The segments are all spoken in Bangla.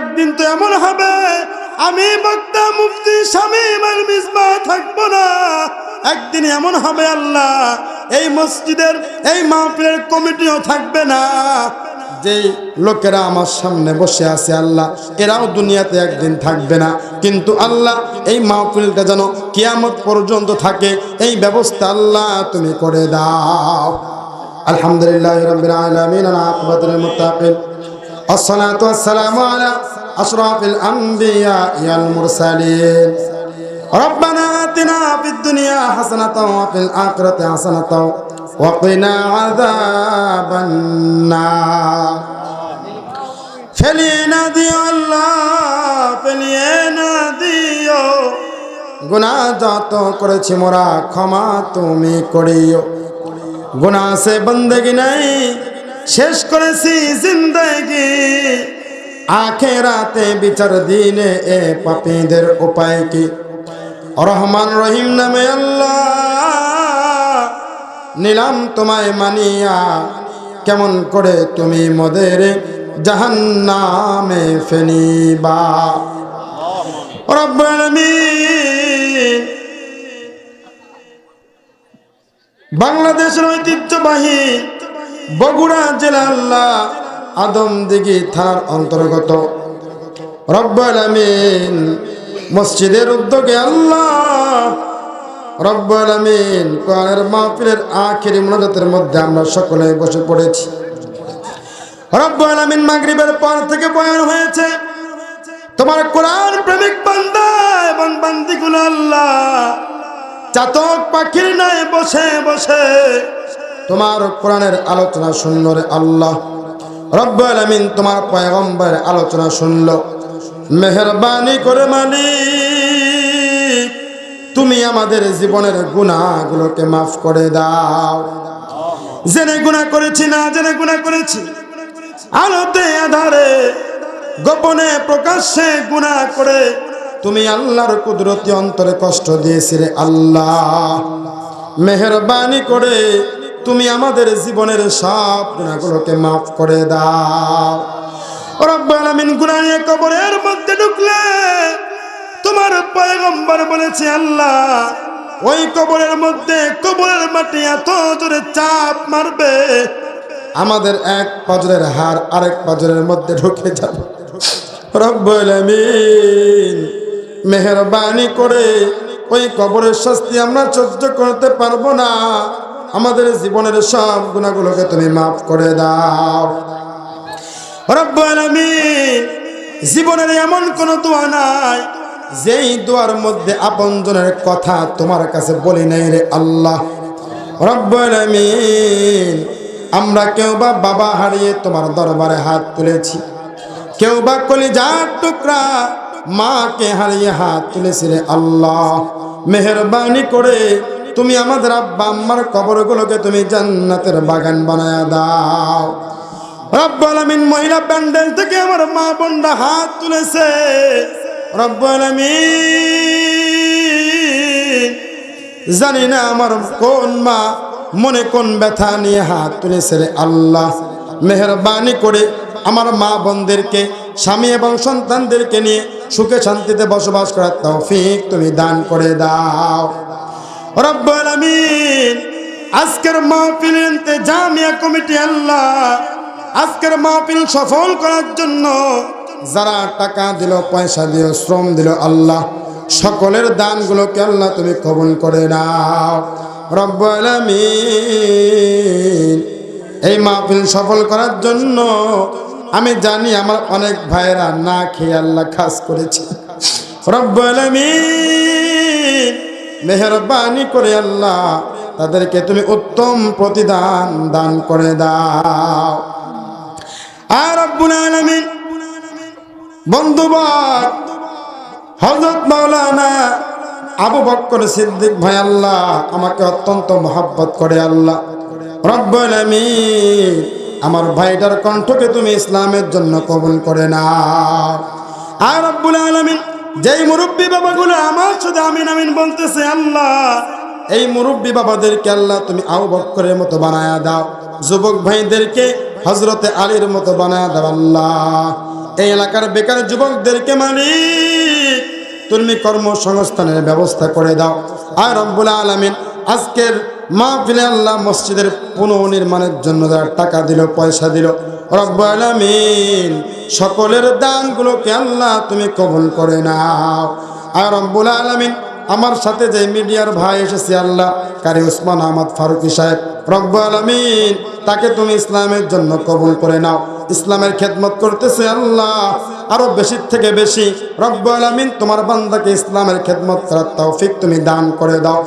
একদিন তো এমন হবে, আমি বক্তা, মুফতি মিসবাহ থাকব না। একদিন এমন হবে আল্লাহ, এই মসজিদের, এই মাহফিলের কমিটিও থাকবে না। যে লোকেরা আমার সামনে বসে আছে আল্লাহ, এরাও দুনিয়াতে একদিন থাকবে না। কিন্তু আল্লাহ, এই মাহফিলটা যেন কিয়ামত পর্যন্ত থাকে, এই ব্যবস্থা আল্লাহ তুমি করে দাও। আলহামদুলিল্লাহ الصلاة والسلام على أشرف الأنبياء والمرسلين ربنا آتنا في الدنيا حسنة وفي الآخرة حسنة وقنا عذاب النار ফেলিয়ে না দিও আল্লাহ ফেলিয়ে না দিও গুনাহ যত করেছি মোরা ক্ষমা তুমি করিও গুনাহ সে বন্দেগি নাই শেষ করেছি জিন্দগি। আখেরাতে বিচার দিনে এ পাপীদের উপায় কি? রহমান রহিম নামে আল্লাহ, নিলাম তোমায় মানিয়া, কেমন করে তুমি মোদের জাহান নামে ফেনিবা বাংলাদেশের ঐতিহ্যবাহী বগুড়া জেলা আল্লাহ আদমদিঘি থানার অন্তর্গত। রব্বুল আমিন মসজিদের উদ্যোগে আল্লাহ রব্বুল আমিন কোরআনের মাহফিলের আখেরি মোনাজাতের মধ্যে আমরা সকলে বসে পড়েছি। রব্বুল আমিন মাগরিবের পর থেকে বয়ান হয়েছে, তোমার কোরআন প্রেমিক বান্দা এবং বান্দিগুলো আল্লাহ, চাতক পাখির নাই বসে বসে তোমার কোরআনের আলোচনা শুনল রে আল্লাহ। রব্বুল তোমার পয়গম্বরের আলোচনা শুনল। মেহরবানি করে মানি তুমি আমাদের জীবনের গুনাহগুলোকে মাফ করে দাও। জেনে গুনাহ করেছি না জেনে গুনাহ করেছি? আলোতে আধারে, গোপনে প্রকাশ্যে গুনাহ করে তুমি আল্লাহর কুদরতি অন্তরে কষ্ট দিয়েছিলে আল্লাহ। মেহরবানি করে তুমি আমাদের জীবনের সব গুণাগুলোকে মাফ করে দাও। কবরের মধ্যে ঢুকলে তোমার আল্লাহ, ওই কবরের মধ্যে কবরের মাটি চাপ মারবে, আমাদের এক পাজরের হার আরেক পাজরের মধ্যে ঢুকে যাবে। রব্বুল মেহরবানি করে ওই কবরের শাস্তি আমরা সহ্য করতে পারব না। আমাদের জীবনের সব গুণাগুলোকে তুমি মাফ করে দাও। রব্বুল জীবনের এমন কোনো দোয়া নাই, যেই দোয়ার মধ্যে আপনজনের কথা তোমার কাছে বলি নাই রে আল্লাহ। রব্বুল আমরা কেউ বা বাবা হারিয়ে তোমার দরবারে হাত তুলেছি। কেউ বা কলিজার টুকরা মাকে হারিয়ে হাত তুলেছিলে আল্লাহ। মেহরবানি করে তুমি আমাদের আব্বা আম্মার কবরগুলোকে তুমি জান্নাতের বাগান বানায় দাও। আমিন মহিলা প্যান্ডেল থেকে আমার মা বোনরা হাত তুলেছে। রব্বুল আমিন জানি না আমার কোন মা মনে কোন ব্যথা নিয়ে হাত তুলেছে রে আল্লাহ। মেহরবানি করে আমার মা বোনদেরকে, স্বামী এবং সন্তানদেরকে নিয়ে সুখে শান্তিতে বসবাস করার তৌফিক তুমি দান করে দাও। রব্বুল আমিন। আজকের মাহফিল জামিয়া কমিটি আল্লাহ। আজকের মাহফিল সফল করার জন্য যারা টাকা দিল, পয়সা দিল, শ্রম দিল, আল্লাহ সকলের দানগুলোকে আল্লাহ তুমি কবুল করে নাও। রব্বুল আমিন। এই মাহফিল সফল করার জন্য আমি জানি আমার অনেক ভাইয়েরা না খেয়ে আল্লাহ খাস করেছে। রব্বুল আমিন। মেহরবানি করে আল্লাহ তাদেরকে তুমি উত্তম প্রতিদান দান করে দাও। আর রব্বুল হযরত মাওলানা আবু বক্কর সিদ্দিক ভাই আল্লাহ আমাকে অত্যন্ত মহাব্বত করে আল্লাহ। রব্বুল আলামিন, আমার ভাইটার কণ্ঠকে তুমি ইসলামের জন্য কবুল করে না আর রব্বুল আলামিন যেই মুরব্বী বাবাগুলো আমার শুধু আমিন আমিন বলতেছে, আল্লাহ, এই মুরব্বী বাবাদেরকে আল্লাহ তুমি আউ বক্করের মতো বানায়া দাও, যুবক ভাইদেরকে হজরতে আলীর মতো বানায়া দাও, আল্লাহ। এই এলাকার বেকার যুবকদেরকে মালিক, তুমি কর্মসংস্থানের ব্যবস্থা করে দাও। আর রব্বুল আলমিন, আজকের মাহফিলে আল্লাহ মসজিদের পুনর্নির্মাণের জন্য যারা টাকা দিল, পয়সা দিল রব্বুল আলমিন, সকলের দানগুলোকে আল্লাহ তুমি কবুল করে নাও। আর রব্বুল আলমিন, আমার সাথে যে মিডিয়ার ভাই এসেছে আল্লাহ, কারি উসমান আহমদ ফারুকি সাহেব রব্বু আলমিন, তাকে তুমি ইসলামের জন্য কবুল করে নাও। ইসলামের খেদমত করতেছে আল্লাহ, আরও বেশি থেকে বেশি রব্বু আলমিন, তোমার বান্দাকে ইসলামের খেদমত করার তৌফিক তুমি দান করে দাও।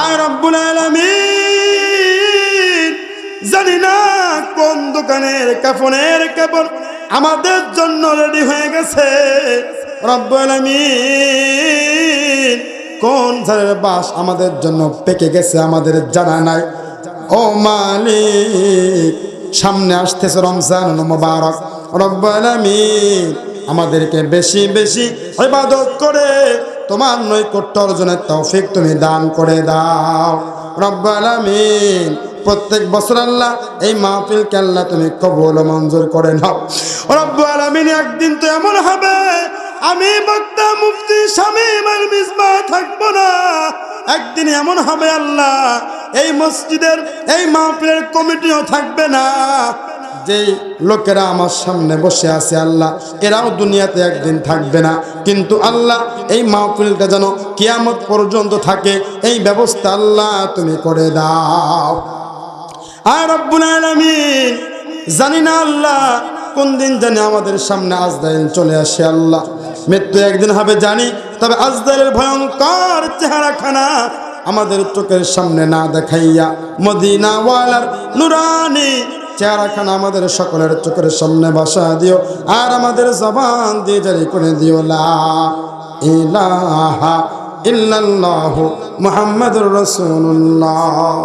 আর রব্বুল আলমিন জানি না কোন দোকানের কাফনের কাপড় আমাদের জন্য রেডি হয়ে গেছে। কোন ঝাড়ের বাস আমাদের জন্য পেকে গেছে আমাদের জানা নাই। ও মালিক, সামনে আসতেছে রমজান মুবারক। রব্বুল আমাদেরকে বেশি বেশি ইবাদত করে, তোমার নৈকট্য অর্জনের তৌফিক তুমি দান করে দাও। রব্বুল আলামিন প্রত্যেক বছর আল্লাহ এই মাহফিলকে আল্লাহ তুমি কবুল মঞ্জুর করে নাও। রব্বুল আলামিন একদিন তো এমন হবে, আমি বক্তা, মুফতি শামীম আল মিসবাহ থাকব না। একদিন এমন হবে আল্লাহ, এই মসজিদের, এই মাহফিলের কমিটিও থাকবে না। যে লোকেরা আমার সামনে বসে আছে আল্লাহ, এরাও দুনিয়াতে একদিন থাকবে না। কিন্তু আল্লাহ এই মাহফিলটা যেন কিয়ামত পর্যন্ত থাকে, এই ব্যবস্থা আল্লাহ তুমি করে দাও। আর রব্বুল আলামিন। জানি না আল্লাহ কোন দিন জানি আমাদের সামনে আজদাইল চলে আসে আল্লাহ। মৃত্যু একদিন হবে জানি, তবে আজদাইলের ভয়ঙ্কর চেহারাখানা আমাদের চোখের সামনে না দেখাইয়া মদিনা মদিনাওয়ালার নুরানি চেহারাখানা আমাদের সকলের চোখের সামনে বাসা দিও, আর আমাদের জবান দিয়ে জারি করে দিও, লা ইলাহা ইল্লাল্লাহু মুহাম্মাদুর রাসূলুল্লাহ।